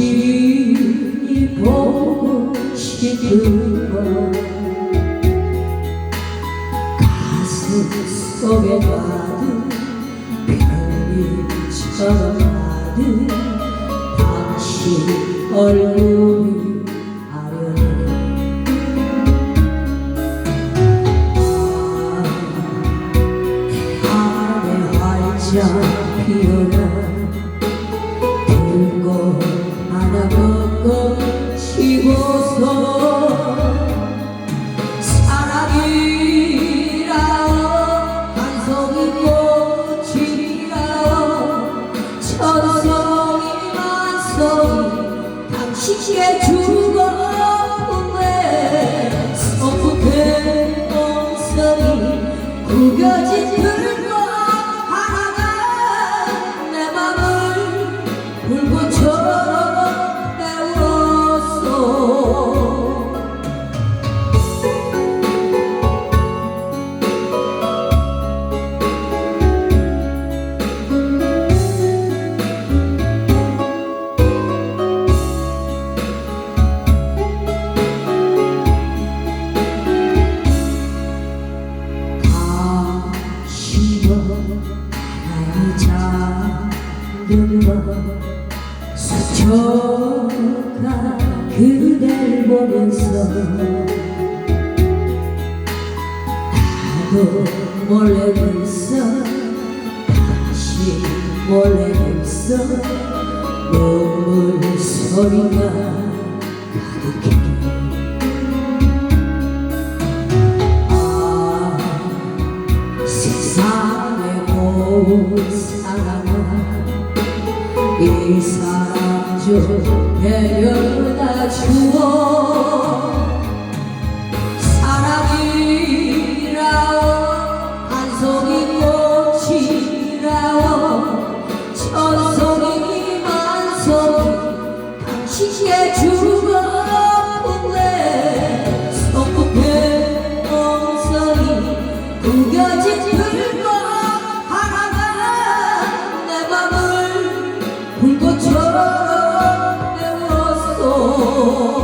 길이 보고 싶은 건 가슴 속에 가득 별이처럼 가득 당신 얼굴이 아련해 바람에 활짝 천송이 만송이 당신께 주 밤 스쳐가 그댈 보면서 나도 몰래 벌써 다시 몰래 벌써 눈물 소리가 가득해. 아 세상의 모든 사랑 은이 사람 좀 데려다 주어 사랑이라오 한 송이 꽃이라오 천송이 만송이 당신께 주고픈데 성북의 엉성이 구겨진 amor.